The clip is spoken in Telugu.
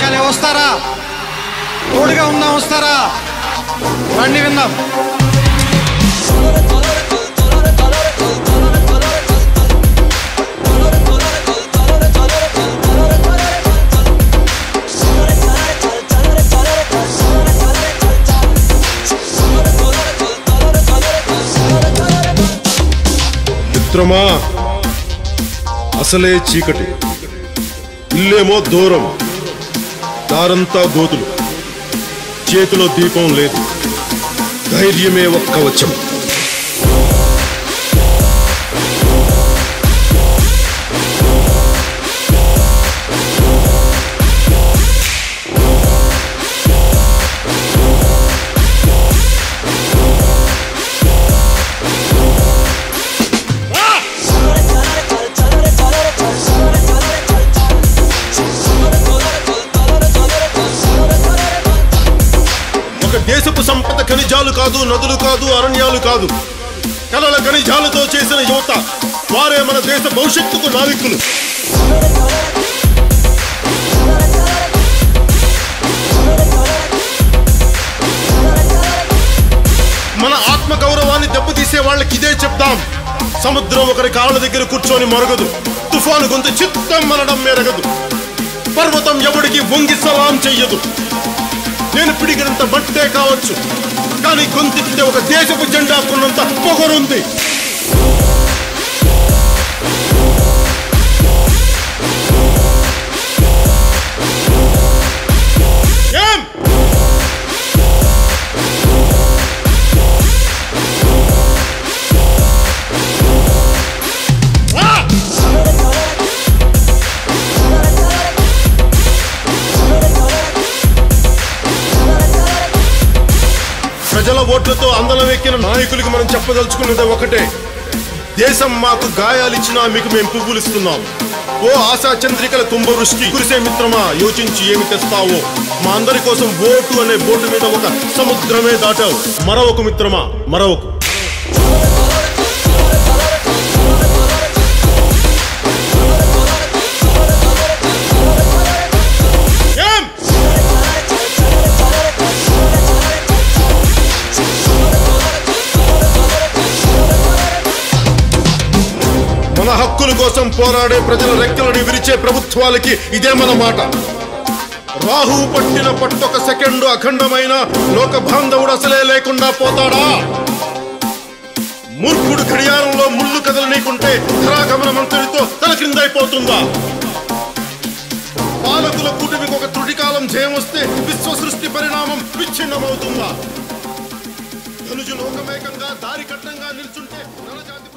వినాలి వస్తారా? తోడుగా ఉందాం వస్తారా? రండి విన్నాం మిత్రమా అసలే చీకటి. ఇల్లేమో దూరం. దారంతా గోతులు. చేతిలో దీపం లేదు. ధైర్యమే ఒక్క వచ్చం ఉప్పు సంపద ఖనిజాలు కాదు నదులు కాదు అరణ్యాలు కాదు. కలల ఖనిజాలతో చేసిన యువత వారే మన దేశ భవిష్యత్తుకు నావికులు. మన ఆత్మ గౌరవాన్ని దెబ్బతీసే వాళ్ళకి ఇదే చెప్తాం సముద్రం ఒకరి కాళ్ళ దగ్గర కూర్చొని మరగదు. తుఫాను గొంతు చిత్తం మనడం మెరగదు. పర్వతం ఎవడికి వంగి సలాం చెయ్యదు. నేను పిడిగినంత బట్టే కావచ్చు. కానీ గొంతెత్తితే ఒక దేశపు జెండా కొన్నంత పొగరుంది. ప్రజల ఓట్లతో అందలం ఎక్కిన నాయకులకి మనం చెప్పదలుచుకున్నది ఒకటే. దేశం మాకు గాయాలిచ్చినా మీకు మేము పువ్వులుస్తున్నాం ఓ ఆశా చంద్రికల కుంభవృష్టి కురిసే మిత్రమా యోచించి ఏమి తెస్తావో? మా అందరి కోసం ఓటు అనే బోటు మీద ఒక సముద్రమే దాటావు. మరొక మిత్రమా మరొక. మన హక్కుల కోసం పోరాడే ప్రజల రెక్కలను విరిచే ప్రభుత్వాలకి ఇదే మన మాట. రాహు పట్టిన పట్టొక సెకండు అఖండమైన లోక బాంధవుడు అసలే లేకుండా పోతాడా? మూర్ఖుడు గడియారంలో ముళ్ళు కదలనీకుంటే ధరాగమన మంత్రితో తల క్రిందైపోతుందా? పాలకుల కూటమికి ఒక త్రుటికాలం జయమొస్తే విశ్వ సృష్టి పరిణామం విచ్ఛిన్నమవుతుందా? ధనుజు లోకమేకంగా దారి కట్టంగా నిల్చుంటే నరజాతి